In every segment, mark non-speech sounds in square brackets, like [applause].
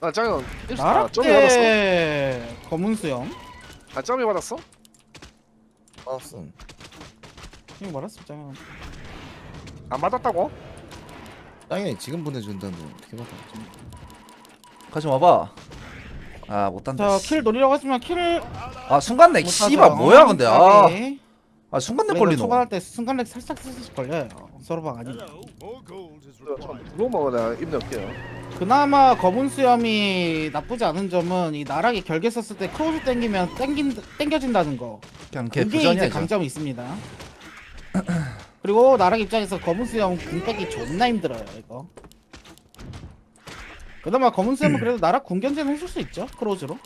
아 짱은 아, 점이 받았어? 나락대 검은 수염 아 점이 받았어? 받았음. 이거 말했어 짱안 받았다고? 땅에 지금 보내준다는데 어떻게 받아? 가지 와봐. 아 못한다. 자킬 노리려고 하지만 킬을 아 순간렉 씨발 뭐야 근데 아, 아 순간렉 원래 걸리노. 초반할 때 순간렉 살짝 살짝 걸려요 서로방 아니 누구 먹어 내가 입 넣을게요 그나마 검은 수염이 나쁘지 않은 점은 이 나락이 결계 썼을 때 크로즈 땡기면 땡긴 땡겨진다는 거. 그냥 걔 그게 부전이야 이제. 강점이 있습니다. [clears throat] 그리고 나락 입장에서 검은 수염 궁 빼기 존나 힘들어요 이거. 그나마 검은 수염은 그래도 나락 궁 견제는 해줄 수 있죠 크로즈로.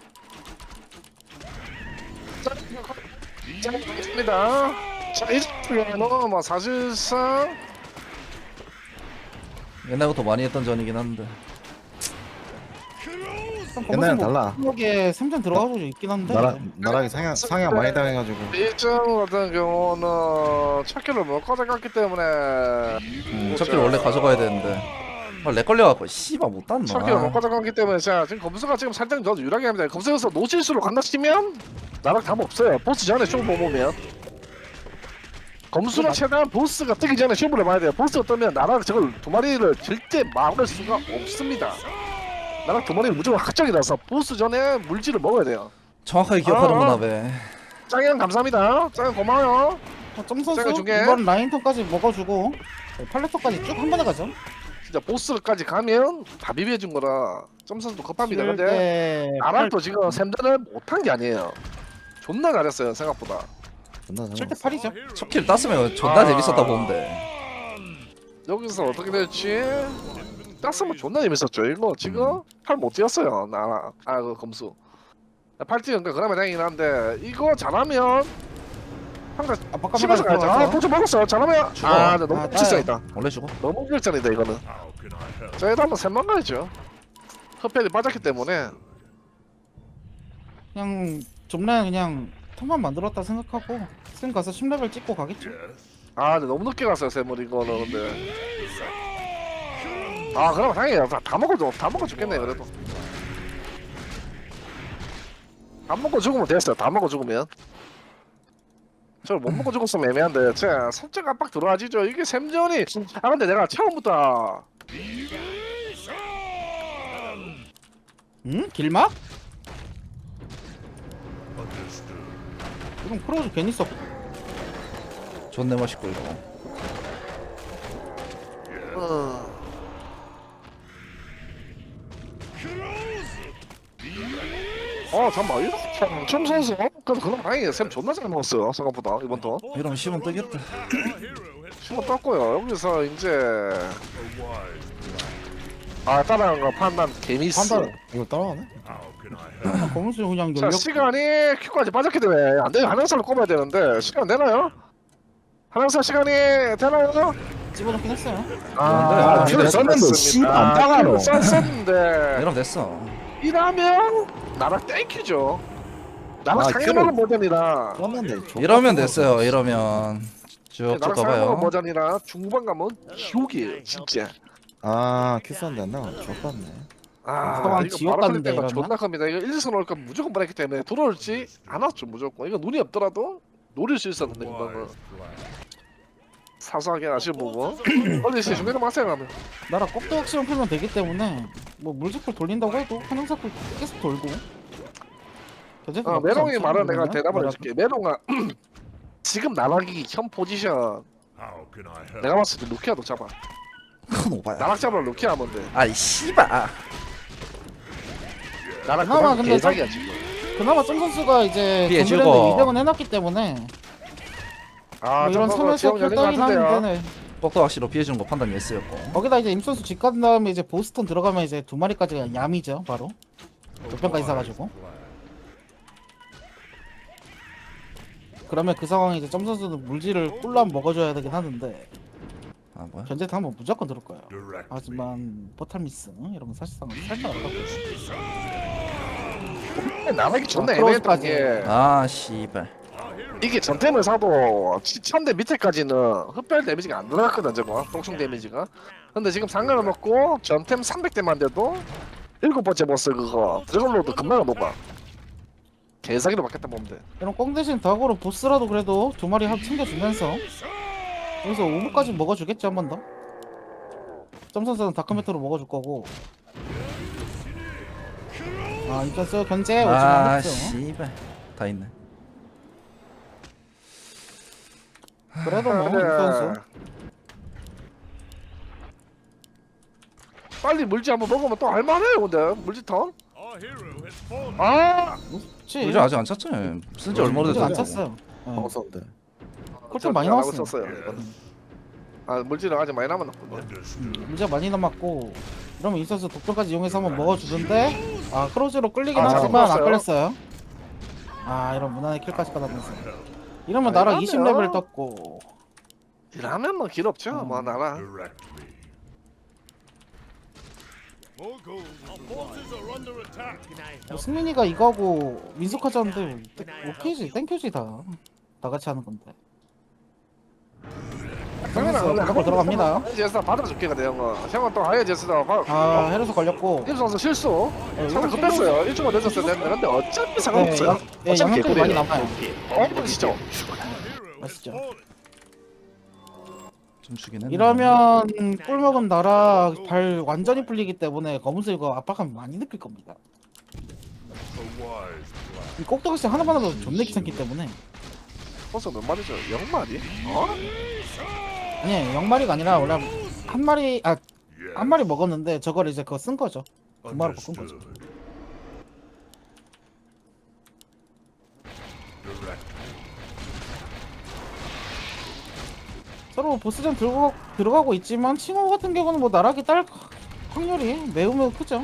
짱입니다. 자 이제는 뭐 사실상 옛날부터 많이 했던 전이긴 한데. 옛날엔 달라. 게 생전 들어가고 있긴 한데 나라 나락이 상향 상향 많이 당해가지고. 일정 같은 경우는 찾기를 못 가져갔기 때문에 음, 첫길 원래 가져가야 되는데. 아, 렉 걸려갖고 씨발 못 땄나. 찾기를 못 가져갔기 때문에 자 지금 검수가 지금 살짝 더 유리하게 합니다 검수에서 노실수로 간다 치면 나랑 답 없어요 보스 전에 쇼 보면 검수는 최대한 보스가 뜨기 전에 쇼부를 봐야 돼요 보스가 뜨면 나랑 저걸 두 마리를 절대 막을 수가 없습니다 나랑 두 마리는 무조건 확정이라서 보스 전에 물질을 먹어야 돼요 정확하게 기억하는구나 아. 배. 짱형 감사합니다 짱형 고마워요 어, 점 선수 제가 중에- 이번 라인턴까지 먹어주고 팔레터까지 쭉 한 번에 가죠 진짜 보스까지 가면 다 비벼준 거라 점선도 급합니다 근데 네. 나랑도 지금 샘들을 못한 게 아니에요 존나 잘했어요 생각보다 존나 잘. 7대 8이죠 첫길 땄으면 존나 아. 재밌었다 보는데. 여기서 어떻게 될지 땄으면 존나 재밌었죠. 이거 지금 팔못 뛰었어요. 나랑 아그 검수. 팔 뛰는 거 그나마 다행이긴 한데 이거 잘하면 항상 아빠까지 집에서 가야죠. 아 보조 먹었어. 잘하면 죽어. 아 근데 아, 너무 따요. 실성이다 원래 죽어. 너무 결전이다 이거는. 저희도 한번 샘만 가야죠. 흡혈이 빠졌기 때문에. 그냥 좀라인 그냥 턴만 만들었다 생각하고 쌤 가서 10레벨 찍고 가겠죠. 아 근데 너무 늦게 갔어요 샘물 이거는 근데 아 그럼 다행이야 다, 다 먹어줘 다 먹어 죽겠네 그래도. 안 먹고 죽으면 됐어요 다 먹어 죽으면. 저를 못 먹고 죽었으면 애매한데 제가 살짝 압박 들어와지죠. 이게 샘전이. 아 근데 내가 처음부터. 응? 길막? 이건 크로즈 괜히 썼고 존내 멋있고 이거. 어... 어 잠깐만 이거 좀 선수 그래도 그럼 다행이에요 샘 존나 잘 먹었어요 생각보다 이번 턴 이러면 시면 뜨겠다. 신호 떴고요. 여기서 이제 아 따라간 거 판단 개미스. 판단 이거 따라가네? 검은수 그냥 자 연력 시간이 큐까지 빠졌기 때문에 안 되면 한영사를 꼽아야 되는데 시간 되나요? 한영사 시간이 되나요? 집어넣긴 했어요 아, 큐를 썼는데 씨발 안 따가노. 썼었는데 이러면 됐어. 이라면 나랑 땡큐죠. 나랑 아, 큐를- 버전이라 썼는데 족 이러면 같은 됐어요. 거. 이러면 쭉쭉 나랑 상해먹은 가봐요. 버전이라 중반 가면 지옥이에요 진짜. 아큐 썼는데 안 나가. 족같네. 아, 그동안 이거 지옥 바로 같은데, 클릭 때가 이러면? 존나 큽니다. 이거 1선 올까 무조건 보냈기 때문에 안 왔죠 무조건. 이거 눈이 없더라도 노릴 수 있었는데 그거는 사소하게 아쉬운 부분. 빨리 씨 중간에 마세요 가면. 나라 꼭대 확실한 풀면 되기 때문에 뭐 물지풀 돌린다고 해도 한영사풀 계속 돌고 어, 메롱이 말은 내가? 대답을 해줄게. 메롱아 [clears throat] 지금 나락이 현 포지션 내가 봤을 때 루키아도 잡아. 큰 오바야. 나락 잡으면 루키아 하면 돼. 아이 씨발. 나락 그나마 근데 개사기야 지금. 그나마 점 선수가 이제 정글랜드 주고. 200은 해놨기 때문에 아 뭐 이런 선에서 지역 열린 것 킬따긴 같은데요. 하는데 네. 똑똑 확실로 피해주는 거 판단 예스였고. 거기다 이제 임선수 집 간 다음에 이제 보스턴 들어가면 이제 두 마리까지가 얌이죠 바로 도평까지 사가지고 그러면 그 상황에 이제 점 선수는 물질을 꿀람 먹어줘야 되긴 하는데 아 뭐야? 견제도 한번 무조건 들을 거예요 하지만 포탈 미스 이런 건 사실상 살짝 어렵고 나락이 존나 아, 애매했던. 게 아 씨발. 이게 전템을 사도 천대 밑에까지는 흡혈 데미지가 안 들어갔거든 저거 똥충 데미지가 근데 지금 상관을 먹고 전템 300대만 돼도 일곱 번째 보스 그거 드래곤로드 금방 녹아 개사기로 바뀌었다 보면 돼 이런 꽁 대신 덕으로 보스라도 그래도 두 마리 한 챙겨주면서 여기서 5부까지 먹어주겠지 한 번 더. 점선수는 다크메트로 먹어줄 거고. 아 이겼어요 견제 오지만 아. 씨발 다 있네 그래도 뭐 그래. 임선수 빨리 물지 한번 먹으면 또 할만해요 근데 물지턴 아 그렇지. 물질 아직 안 찼지 쓴지 얼마 물질 안 찼어요. 네. 먹었었는데. 꿀좀 많이 나왔어요. 이거는. 아 물질은 아직 많이 남았군요 문제가 많이 남았고 이러면 이 선수 독점까지 이용해서 한번 먹어주는데 아 크로즈로 끌리긴 아, 하지만 안. 끌렸어요 아 이런 무난한 킬까지 받아면서 이러면 아, 나랑 이러면- 20레벨 떴고. 이라면 뭐 길 없죠 음. 뭐 나라. 뭐 승민이가 이거하고 민속하자는데 오케이지 땡큐지 다. 다같이 하는 건데 그러면서 바로 들어갑니다. 제스다 받아줄게 근데 형은 형은 또 하이어 제스다 아 헤르스 걸렸고. 임 선수 실수. 네, 상대 이거 급했어요. 일주가 늦었어야 근데 어차피 네, 상관없어요. 양- 네, 어차피 많이 개꿀이에요. 남아요. 어 진짜 아시죠? 좀 주긴 했네 이러면 꿀 먹은 나라 발 완전히 풀리기 때문에 검은색 이거 압박감 많이 느낄 겁니다. 이 꼭두각시 하나만 해도 존나 귀찮기 때문에. 벌써 몇 마리죠? 영 마리? 어? 아니 영 마리가 아니라 원래 한 마리 아 한 마리 먹었는데 저걸 이제 그거 쓴 거죠. 두 마리 바꾼 거죠. 서로 보스전 들고 들어가고 있지만 칭호 같은 경우는 뭐 나락이 딸 확률이 매우 매우 크죠.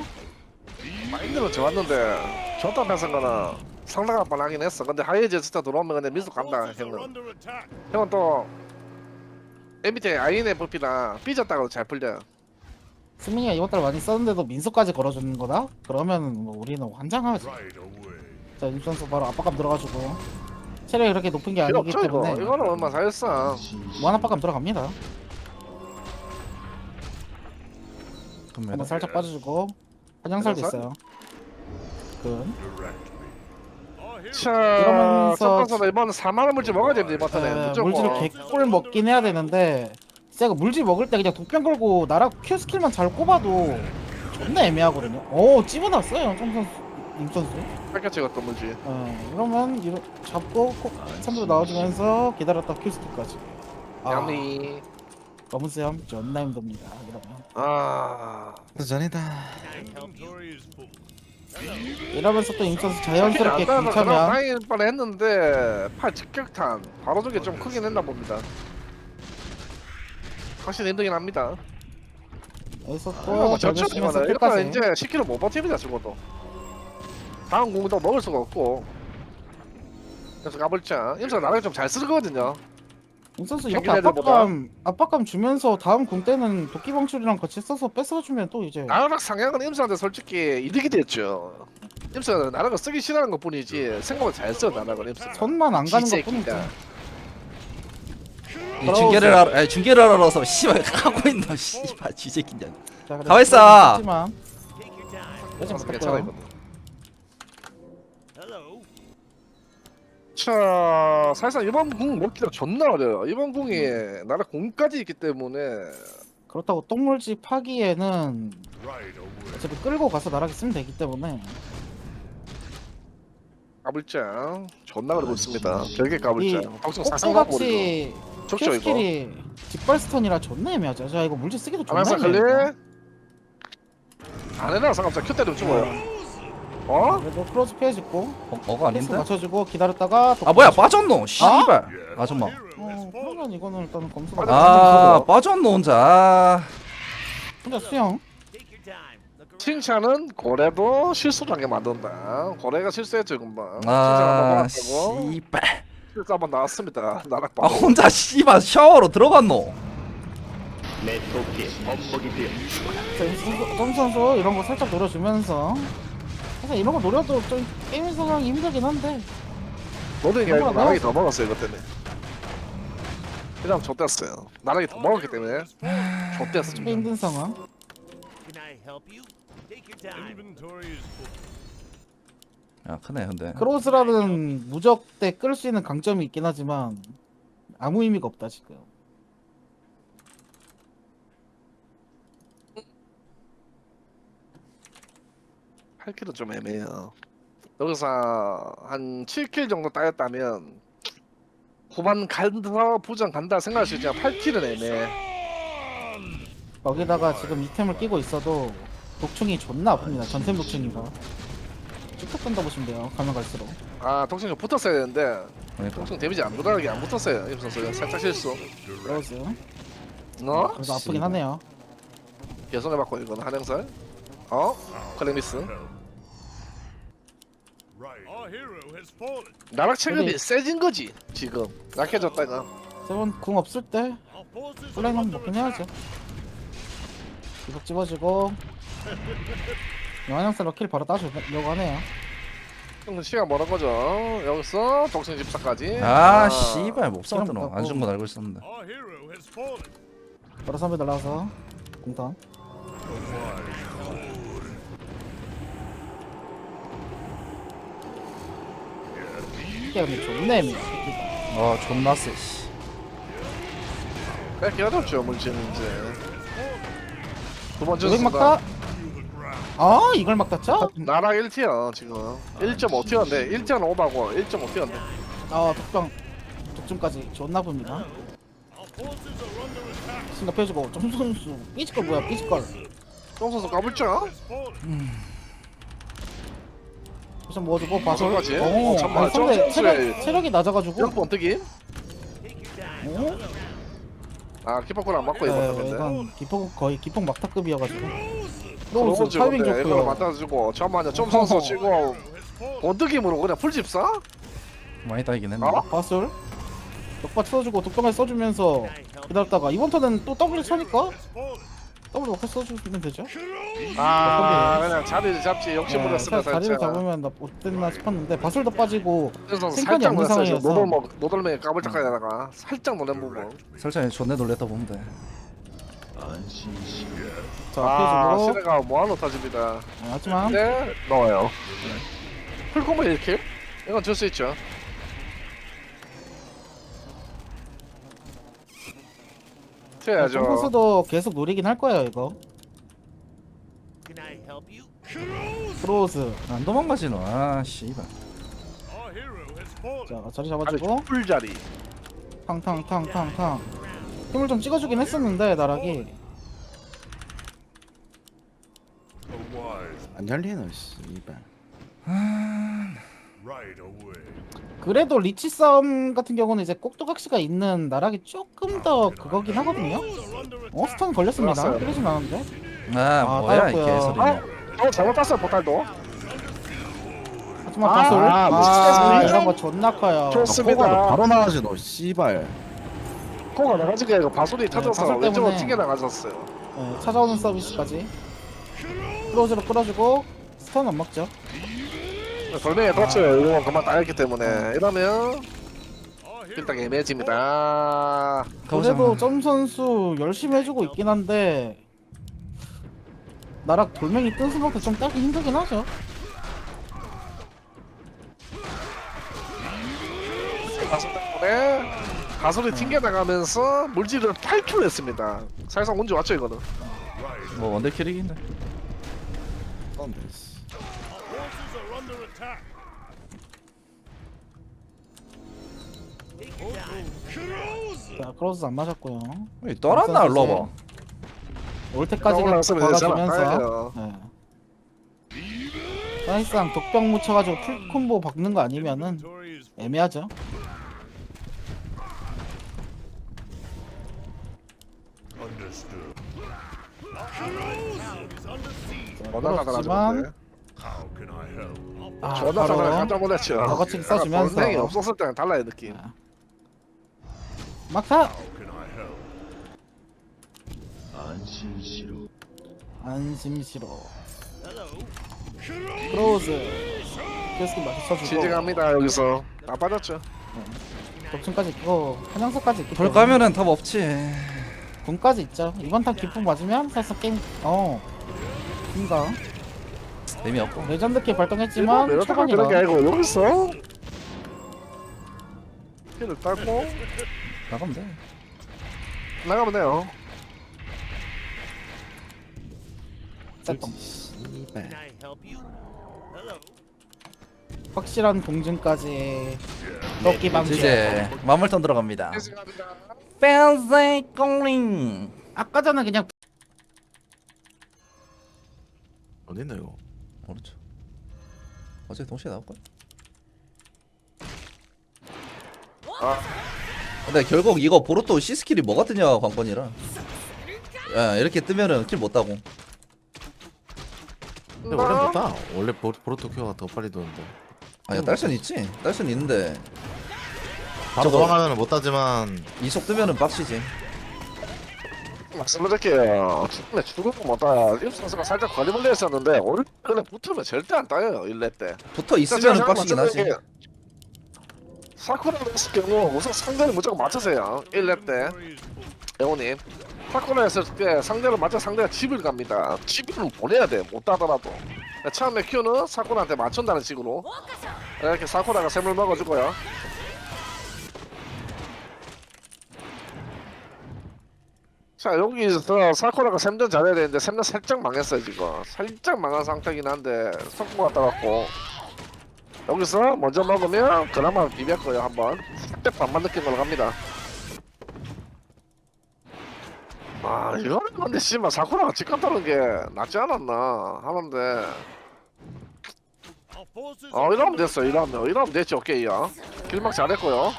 좋았는데 좋다 뺏은 거는 상당한 뻔하긴 했어 근데 하이어 제스타 들어오면 근데 미수 간다 형은 형은 또 MBTI INFP랑 삐졌다고 잘 풀려 승민이가 이번 달 많이 썼는데도 민소까지 걸어주는 거다? 그러면 뭐 우리는 환장하지. 자, 임선수 바로 압박감 들어가지고 체력이 그렇게 높은 게 필요 아니기 없죠 이거 때문에 이거는 얼마 사였어 무한 압박감 들어갑니다. 한번 살짝 빠져주고 한양살? 있어요. 그 자 이러면서- 첫번째로 이번 4만 원 물질 먹어야 됩니다 이번 턴에 에, 무조건 물질을 개꿀 먹긴 해야 되는데 제가 물질 먹을 때 그냥 독병 걸고 나라 큐 스킬만 잘 꼽아도 존나 애매하거든요. 오 찝어놨어요 정 선수 임 선수. 뺏겨 찍었던 물질 어, 그러면 이러, 잡고 콕 3로 나와주면서 기다렸다 큐 스킬까지. 아, 양리 검은 수염 존나 힘듭니다. 그러면 아 전이다. 이러면서 또 임선수 자연스럽게 그냥 괜찮으면 다행일 뻔 했는데 팔 직격탄 바로 저게 좀 크긴 했나 봅니다. 확실히 힘들긴 합니다. 여기서 어, 또뭐 저쪽 결벽시면서 이거는 이거는 끝까지. 이제 10kg 못 버팁니다 죽어도. 다음 공도 먹을 수가 없고. 그래서 가볼자. 임사 나를 좀잘 쓰거든요 임선수 이렇게 경기자들보다. 압박감 압박감 주면서 다음 공 때는 도끼 방출이랑 같이 써서 뺏어주면 또 이제 나락 상향은 임사한테 솔직히 이득이 됐죠 임사는 나락을 쓰기 싫어하는 것 뿐이지 생각을 잘써 나락을 임사 손만 안 가는 것. 이 중계를 알아 아니 중계를 알아서 씨발 하고 있나 씨발 쥐새끼냐 가만있어. 하지만 괜찮아 못했고요. 이거는 자 사실상 이번 궁 먹기가 존나 어려요. 이번 궁이 나락 공까지 있기 때문에. 그렇다고 똥물지 파기에는 어차피 끌고 가서 나락이 쓰면 되기 때문에. 까불자 존나 그러고 있습니다. 별개 까불자 이 방송 사상 가고 꼭두같이 좋죠 이거? 큐스킬이 뒷발스턴이라 존나 애매하죠. 자 이거 물질 쓰기도 존나 클리 애매해요. 안 해라 상관없어 큐 때리면 죽어요 어? 그래도 크로즈 피해주고. 어, 어가 패스 아닌데? 맞춰주고 기다렸다가 아 뭐야 빠졌노? 씨발. 아 잠만. 어, 그러면 이거는 일단은 검수가 아 빠졌노 혼자. 혼자 수영. 칭찬은 고래도 실수를 하게 만든다. 고래가 실수했죠 금방. 아 칭찬 한번 나왔고. 씨발. 실수 한번 나왔습니다. 나락 아봐 혼자 씨발 샤워로 들어갔노? 점 선수 이런 거 살짝 노려주면서 사실 이런 거 노려도 좀 게임 상황이 힘들긴 한데. 아니고 뭐야, 나락이 더 먹었어요 이것 때문에. 그냥 좆됐어요. 나락이 더 먹었기 때문에. 좆됐어 좀 힘든 상황. 야 크네 근데. 크로스라는 무적 때 끌 수 있는 강점이 있긴 하지만 아무 의미가 없다 지금. 팔킬은 좀 애매해요. 여기서 한 7킬 정도 따였다면 후반 간다 부전 간다 생각할 수 있지만 8킬은 애매해. 거기다가 지금 이템을 끼고 있어도 독충이 존나 아픕니다. 전템 독충이가. 쭉쭉 간다 보시면 돼요. 가면 갈수록. 아 독충이 붙었어야 되는데 그러니까 독충 데미지 안 들어가게 안 붙었어요. 임 선 수가 살짝 실수. 크로스. 너 그래도 아프긴 하네요. 개선해 받고 이건 한행살. 어? 클레미스. 나락 체급이 근데- 세진 거지 지금. 약해졌다가. 세번 궁 없을 때 한번 먹긴 해야죠. 계속 집어주고. 영환영살로 킬 바로 따주려고 하네요. 좀 시간 멀은 거죠? 여기서 독생 집사까지. 아 씨발 몹쓸 그럼 너 갖고. 안준 건 알고 있었는데. 바로 선배 날라와서 공탄. 근데 존나 애매해. 아 존나 세씨 그냥 기다렸죠 물질은 이제 두번 조백 전수가 막다. 아 이걸 막 땄죠? 나락 1티어 지금 1.5티어인데 1티어는 오바고 1.5티어인데 아 독병 독점까지 존나 봅니다. 생각해주고 점선수 삐질걸 뭐야 삐질걸. 똥소스 까불죠? 우 선 모아주고 봐서. 어, 잠깐만, 아니, 상대 점수에- 체력 체력이 낮아가지고. 이렇게 번뜩임? 오? 아 키퍼콜 안 맞고 네, 입었는데 이건 기폭 거의 기폭 막타급이어가지고. 로즈 지금 타이밍 좋고요. 맞다주고 잠깐만요 좀 선수 치고 [laughs] 번뜩임으로 그냥 풀집사? 많이 따이긴 했네 어? 바술 독바 쳐주고 독병을 써주면서 기다렸다가 이번 턴은 또 W 쳐니까 W 먹고 써주면 되죠? 아 그냥 자리를 잡지 욕심 네, 부렸으면 살- 자리를 살짝 잡으면 나 못됐나 싶었는데 바술도 빠지고 생각이 살짝 없는 놀랐어요. 상황이어서. 노돌먹 노돌맹이 까불짝거리다가 살짝 놀란 부분. 설정이 존내 놀랬다 보면 돼. 자 아 앞에 주고. 시내가 뭐하노 터집니다. 네, 하지만. 네 넣어요. 풀콤보 1킬? 이건 줄 수 있죠 튀어야죠 점프스도 계속 노리긴 할 거예요 이거. 크로즈. 안 도망가지 너 아 씨발. 자 자리 아니 잡아주고 풀자리. 탕탕탕탕탕. 힘을 좀 찍어주긴 했었는데 나락이. 안 열리노 씨발 그래도 리치 싸움 같은 경우는 이제 꼭두각시가 있는 나락이 조금 더 그거긴 하거든요 어? 스턴 걸렸습니다. 그러진 않았는데 아 아, 뭐야 이 따였고요. 개소리냐 어 잘못 땄어요 보탈도 하지만 아, 바솔 아, 아, 멋있겠습니다. 이런 거 존나 커요 좋습니다. 코가 바로 나가지 너 씨발 코가 나가지고 이거 바소리 터져서 바솔 왼쪽으로 때문에. 튕겨 나가셨어요 네, 찾아오는 서비스까지 크로즈로 끌어주고 스턴 안 먹죠 돌멩이 떴죠 이거 그만 따였기 때문에 이러면 일단 애매해집니다. 그래도 점 선수 열심히 해주고 있긴 한데 나락 돌멩이 뜬 수밖에 좀 따기 힘들긴 하죠. 바소 때문에 바소리 튕겨 나가면서 물질을 8kg 했습니다. 사실상 언제 왔죠 이거는? 뭐 원딜킬이긴데. 떤데 자 크로즈 안 맞았고요. 이 떠났나 일로 와봐 올 때까지 올라갔으면 되잖아 박아주면서. 따야죠. 네. 사실상 독병 묻혀가지고 풀 콤보 박는 거 아니면은 애매하죠. 나가지고 그렇지만 아 사람 바로 깜짝 놀랐죠. 저거치기 써주면서. 돌멩이 없었을 때랑 달라요 느낌 막타 안심시로. 크로즈. 캐스킨 맞춰 주고. 지지갑니다 여기서. 다 빠졌죠. 독침까지 있고 한양석까지 있기 돌 까면은 답 없지. 군까지 있죠. 이번 턴 기풍 맞으면 살짝 게임 어. 긴가 재미없고. 레전드 키 일본 발동했지만 메로타가 그런 게 초반이라 아니고 여기서 힐을 딸고 나가면 돼 나가면 돼요. 씨발. 확실한 공증까지 럭키 방지 이제 마물턴 들어갑니다 팬세 꽁링 아까 전에 그냥 어딨나 이거? 모르죠 어제 동시에 나올걸? 아. 근데 결국 이거 보로토 C 스킬이 뭐가 뜨냐가 관건이라. 야 이렇게 뜨면은 킬 못 따고. 근데 원래 못다 원래 보, 보르토키오가 더 빨리 도는데. 아야 딸선 있지? 딸선 있는데. 바로 저거- 도망가면 못 따지만. 이속 뜨면은 빡치지. 말씀드릴게요. 처음에 죽은 것보다. 임 선수가 살짝 거리물려 있었는데 오늘 그냥 붙으면 절대 안 따요 1렙 때. 붙어 있으면은 빡치긴 하지 사쿠라 했을 경우 우선 상대를 무조건 맞추세요. 1렙 때 영호님. 사쿠라 했을 때 상대를 맞춰 상대가 집을 갑니다. 집을 보내야 돼못 따더라도. 처음에 큐는 사쿠라한테 맞춘다는 식으로. 이렇게 사쿠라가 샘을 먹어주고요. 자 여기서 사쿠라가 샘전 잘해야 되는데 샘전 살짝 망했어요 지금. 살짝 망한 상태긴 한데 속보가 따갖고 여기서 먼저 먹으면 그나마 비볐고요 한번. 살짝 반만 느낀 걸로 갑니다. 아 이거는 근데 씨발 사쿠라가 직감 타는 게 낫지 않았나 하는데. 어 이러면 됐어 이러면. 이러면 됐지 오케이요 길막 잘했고요.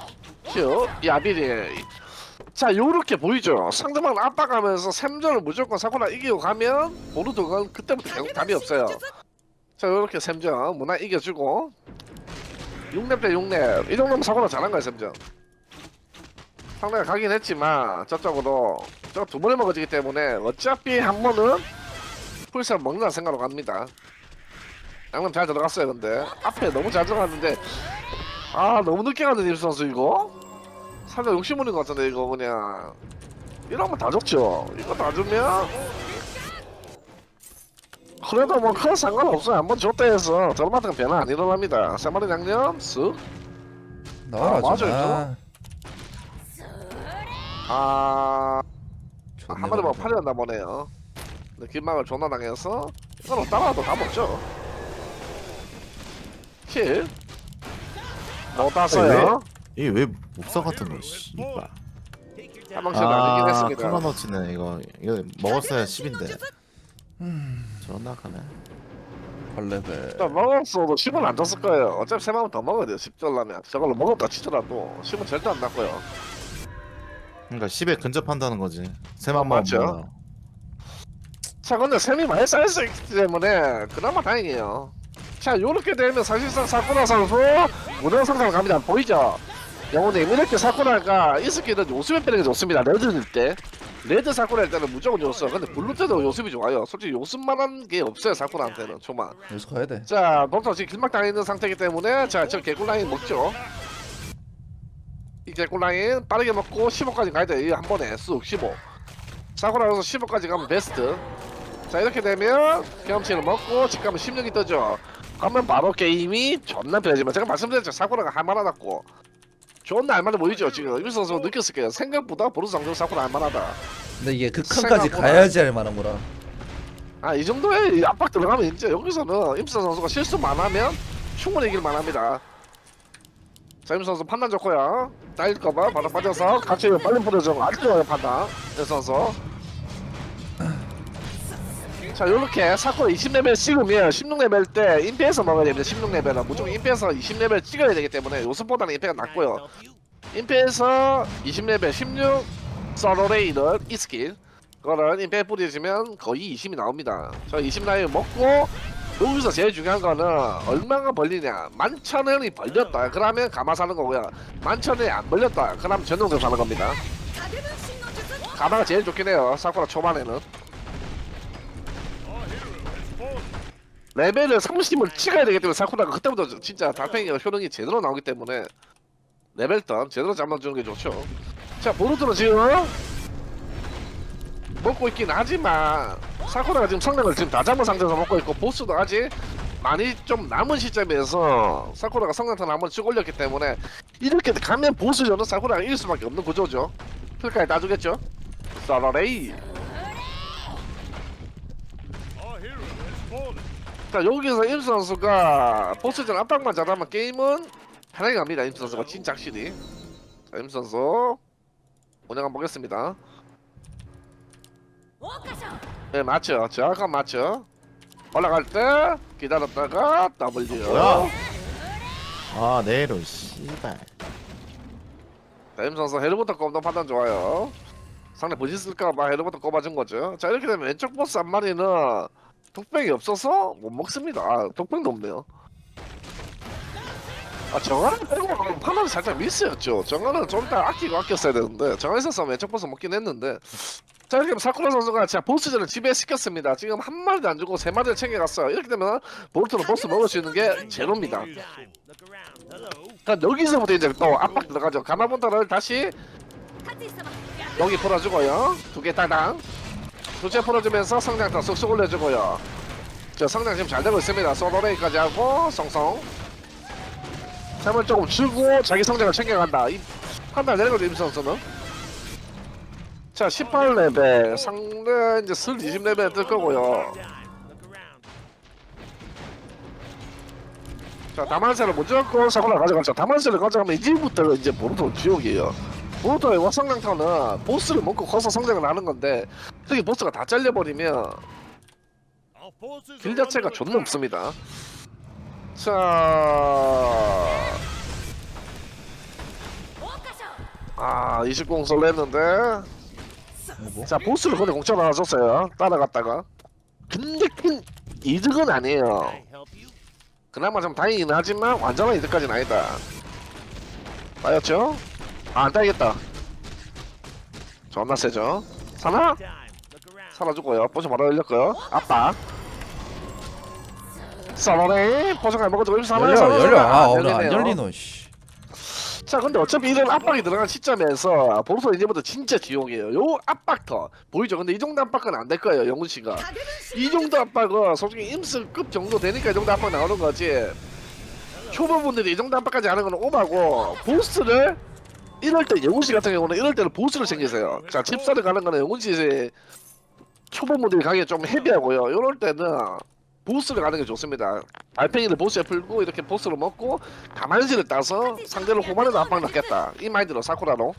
큐 야비리. 자 요렇게 보이죠? 상대방 압박하면서 샘전을 무조건 사쿠라 이기고 가면 보르도가 그때부터 계속 답이 없어요. 자 요렇게 샘전 문화 이겨주고 6렙 대 6렙. 이 정도면 사고나 잘한 거야 샘전. 상대가 가긴 했지만 저쪽으로 저 두 번에 먹어지기 때문에 어차피 한 번은 풀살 먹는다는 생각으로 갑니다. 양념 잘 들어갔어요 근데. 앞에 너무 잘 들어갔는데 아 너무 늦게 갔는데 임수 선수 이거? 살짝 욕심 부린 것 같은데 이거 그냥. 이러면 다 좋죠. 이거 다 주면 그래도 뭐 큰 상관없어요. 한번 줬다 해서 저만큼 변화 안 일어납니다. 세마리 양념 쓱 나와라 아, 맞아요, 좀. 아, 아... 한 마리 뭐 그래도. 팔렸나 보네요. 근데 길막을 존나 당해서 이거는 따라도 다 먹죠. 킬. 못 땄어요? 이게 왜 목사 같은 거 씨발. 한 방씩 아 했습니다. 크로노치네 이거. 이거 먹었어야 10인데. 저 런 나가네. 8레벨. 일단 먹었어도 10은 안 줬을 거예요. 어차피 3마리 더 먹어야 돼요 10 쫄라면. 저걸로 먹었다 치더라도 10은 절대 안 났고요. 그러니까 10에 근접한다는 거지. 세만 맞죠. 먹으면 자 근데 샘이 많이 쌓여있기 때문에 그나마 다행이에요. 자 요렇게 되면 사실상 사쿠라 선수 무대 성장 갑니다. 보이죠? 영호님 이렇게 사쿠라가 이 스킬은 요습에 빼는 게 좋습니다. 레드일 때 레드 사쿠라일 때는 무조건 요습 근데 블루 때도 요습이 좋아요. 솔직히 요습만한 게 없어요 사쿠라한테는. 초반. 여기서 가야 돼. 자 독터 지금 길막 당해있는 상태이기 때문에 자저 개꿀라인 먹죠. 이 개꿀라인 빠르게 먹고 15까지 가야 돼요 한 번에 쑥 15 사쿠라에서 15까지 가면 베스트. 자 이렇게 되면 경험치를 먹고 집 가면 16이 뜨죠 그러면 바로 게임이 존나 편해지만 제가 말씀드렸죠. 사쿠라가 할만하다고 존나 할만해 보이죠 지금 이미 선수 느꼈을 거예요 생각보다 보르스 상점 사쿠라 할만하다 근데 이게 극한까지 생각보다- 가야지 할 만한 거라 아 이 정도의 압박 들어가면 이제 여기서는 임스 선수가 실수만 하면 충분히 이길 만합니다. 자 임스 선수 판단 좋고요. 따일까봐 바로 빠져서 같이 빨리 뿌려줘. 아주 좋아요 판단. 임스 선수. 자 요렇게 사쿠라 20레벨 찍으면 16레벨 때 임페에서 먹어야 됩니다. 16레벨은 무조건 임페에서 20레벨 찍어야 되기 때문에 요습보다는 임페가 낫고요. 임페에서 20레벨 16 서로레이는 이 스킬 그거는 임팩 뿌리시면 거의 20이 나옵니다. 저 20라인 먹고 여기서 제일 중요한 거는 얼마가 벌리냐. 만천원이 벌렸다. 그러면 가마 사는 거고요. 만천원이 안 벌렸다. 그러면 전용점 사는 겁니다. 가마가 제일 좋긴 해요. 사쿠라 초반에는. 레벨을 30을 찍어야 되기 때문에 사쿠라가 그때부터 진짜 달팽이가 효능이 제대로 나오기 때문에 레벨 턴 제대로 잡아주는 게 좋죠. 자 보르드는 지금 먹고 있긴 하지만 사쿠라가 지금 성능을 지금 다 잡은 상태에서 먹고 있고 보스도 아직 많이 좀 남은 시점에서 사쿠라가 성장탄을 한번 쭉 올렸기 때문에 이렇게 가면 보스전은 사쿠라가 이길 수밖에 없는 구조죠. 필까지 따주겠죠. 사라레이. 자 여기서 임수 선수가 보스전 압박만 잘하면 게임은 편하게 갑니다. 임수 선수가 진짜 확실히. 자 임수 선수 운영 한번 보겠습니다. 네 맞죠. 정확한 맞죠. 올라갈 때 기다렸다가 W. 뭐야? 아 네로 씨발. 자, 임 선수 헤르부터 꼽는 판단 좋아요. 상대 보지 쓸까봐 헤르부터 꼽아준 거죠. 자 이렇게 되면 왼쪽 보스 한 마리는 독병이 없어서 못 먹습니다. 아, 독병도 없네요. 아 정화는 빼고 판단이 살짝 미스였죠. 정화는 좀더 아끼고 아꼈어야 되는데 정화 있었으면 왼쪽 보스 먹긴 했는데 자 이렇게 사쿠라 선수가 진짜 보스전을 지배시켰습니다. 지금 한 마리도 안 주고 세 마리를 챙겨갔어요. 이렇게 되면 보르토는 보스 먹을 수 있는 게 제로입니다. 자 여기서부터 이제 또 압박 들어가죠. 가마본타를 다시 여기 풀어주고요. 두 개 따당. 두째 풀어주면서 성장타 쑥쑥 올려주고요. 저 성장 지금 잘 되고 있습니다. 소로레이까지 하고 성성. 잠을 조금 주고 자기 성장을 챙겨간다. 이 판단 내는 거죠 임 선수는. 자 18레벨 상대 이제 슬 20레벨 뜰 거고요. 자 다만세를 무조건 사고를 가져갔죠. 다만세를 가져가면 이제부터 이제 보르토 지옥이에요. 보르토의 와성강타는 보스를 먹고 커서 성장을 하는 건데 저기 보스가 다 잘려버리면 길 자체가 존나 없습니다. 자, 아 20공 설렜는데 뭐? 자 보스를 근데 공짜 하나 줬어요. 따라갔다가 근데 큰 이득은 아니에요. 그나마 좀 다행이긴 하지만 완전한 이득까지는 아니다. 따였죠? 아, 안 따겠다. 존나 세죠? 사나? 살아주고요. 포션 바로 열렸고요. 아빠. 써버네. 포션 잘 먹어주고 사나 열려 열려 아 오늘 안 열리노 씨 자 근데 어차피 이런 압박이 들어간 시점에서 보르토 이제부터 진짜 지옥이에요. 요 압박터 보이죠? 근데 이 정도 압박은 안 될 거예요, 영훈 씨가. 이 정도 압박은 솔직히 임스급 정도 되니까 이 정도 압박 나오는 거지. 초보분들이 이 정도 압박까지 하는 건 오바고 보스를 이럴 때 영훈 씨 같은 경우는 이럴 때는 보스를 챙기세요. 자 집사를 가는 거는 영훈 씨 초보분들이 가기 좀 헤비하고요. 이럴 때는 보스를 가는 게 좋습니다. 달팽이를 보스에 풀고 이렇게 보스를 먹고 가만시를 따서 상대를 호만에도 압박 넣겠다. 이 마인드로 사쿠라로.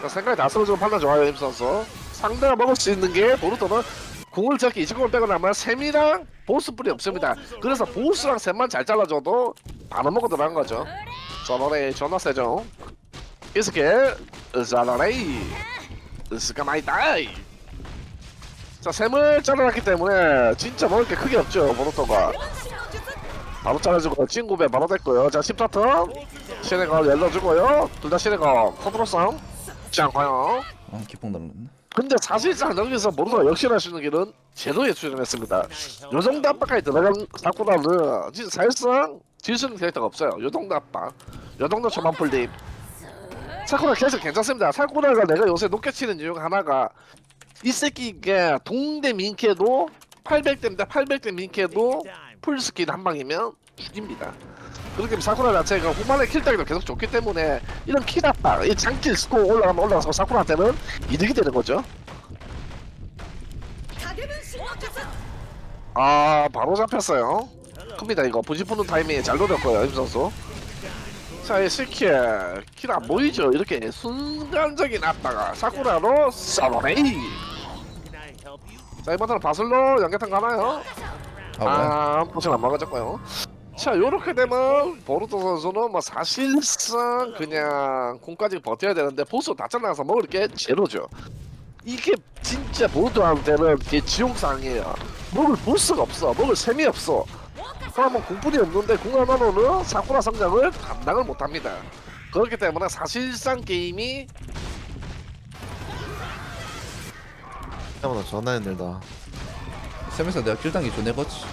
자, 생각이 다 쓰러지고 판단 좋아요 임 선수. 상대가 먹을 수 있는 게 보르토는 궁을 저렇게 20공을 빼고 나면 샘이랑 보스뿔이 없습니다. 그래서 보스랑 샘만 잘 잘라줘도 바로 먹어 들어간 거죠. 저너레 존나 세죠. 이스케 자너레이 스카마이다이 자 샘을 잘라놨기 때문에 진짜 먹을 게 크게 없죠 보르토가. 바로 잘라주고 친구배 바로 됐고요. 자 10타턴. 시네가 열려주고요. 둘 다 시네가 코드로 싸움. 짱화요 아 기폭 날랐네. 근데 사실상 여기서 모두가 수 있는 길은 제도에 출연했습니다. 요 정도 압박까지 들어간 진짜 사실상 질수 있는 캐릭터가 없어요. 요 정도 압박, 요 정도 초반 풀림. 사쿠라 계속 괜찮습니다. 사쿠라가 내가 요새 높게 치는 이유 하나가 이 새끼가 동대 민캐도 800대인데 800대 민캐도 풀스킬 한 방이면 죽입니다. 그렇게 하면 사쿠라 자체가 후반의 킬타기도 계속 좋기 때문에 이런 킬 압박, 이 장킬 스코어 올라가면 올라가서 사쿠라한테는 이득이 되는 거죠. 아 바로 잡혔어요. 큽니다 이거 부지 푸는 타이밍에 잘 노렸고요 임 선수. 자이 스킬 킬안 보이죠? 이렇게 순간적인 압박가 사쿠라로 서버레이. 자 이번에는 바슬로 연계탄 가나요? 아아 포션 안 막아졌고요. 자 요렇게 되면 보르토 선수는 뭐 사실상 그냥 공까지 버텨야 되는데 보스 다 잘라서 먹을 게 제로죠. 이게 진짜 보르토한테는 이게 지옥상이에요. 먹을 보스가 없어. 먹을 셈이 없어. 그러면 공뿐이 없는데 공 하나로는 사쿠라 성장을 감당을 못합니다. 그렇기 때문에 사실상 게임이 생각보다 존나 힘들다. 쌤에서 내가 킬당기 존내 거지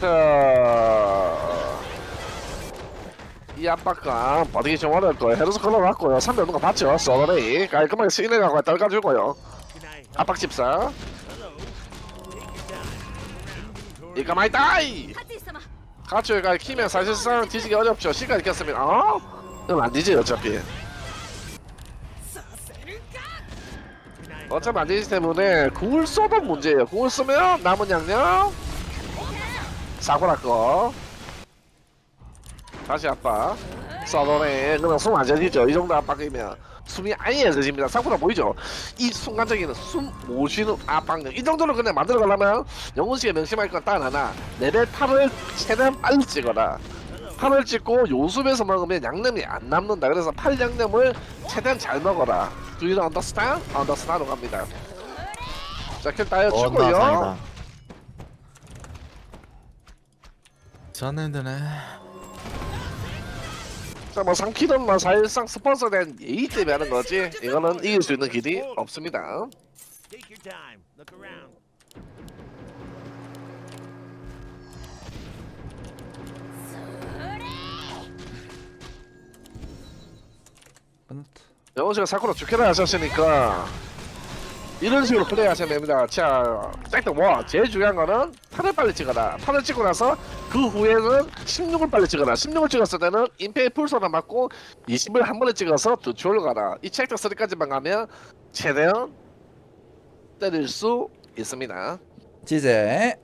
자 이 압박감 버티기 좀 어려울 거예요. 헤르스 걸어놨고요. 3대 누가 봤죠? 서너레이 깔끔하게 스윙해가고 떨가주고요. 압박 집사. 이까 마이 다이! 가츠에 가 키면 사실상 뒤지기 어렵죠. 시간이 꼈습니다. 어? 그럼 안 되지 어차피. 어차피 안 되기 때문에 궁을 써도 문제예요. 궁을 쓰면 남은 양념 사고날 거. 다시 압박. 써도네. 그럼 숨안 쉬지죠. 이 정도 압박이면 숨이 아예 안 쉬집니다. 사고나 보이죠? 이 순간적인 숨 못 쉬는 압박력. 이 정도로 그냥 만들어 가려면 영훈 씨가 명심할 건 딱 하나. 레벨 8을 최대한 빨리 찍어라. 8을 찍고 요숲에서 먹으면 양념이 안 남는다. 그래서 8 양념을 최대한 잘 먹어라. You understand? understand로 갑니다. 자, 킬 따여 어, 나 치고요. 다행이다. 저는 힘드네. 자, 뭐 상키는 뭐 사실상 스폰서에 대한 예의 때문에 하는 거지. 이거는 이길 수 있는 길이 없습니다. Take your time. Look around. 끝났다. 영훈 씨가 사쿠라 좋게나 하셨으니까 이런 식으로 플레이하시면 됩니다. 자, 짝짝 뭐 제일 중요한 거는 8을 빨리 찍어라. 8을 찍고 나서 그 후에는 16을 빨리 찍어라. 16을 찍었을 때는 임페이 풀소나 맞고 20을 한 번에 찍어서 두추를 가라. 이 짝짝 3까지만 가면 최대한 때릴 수 있습니다. 지제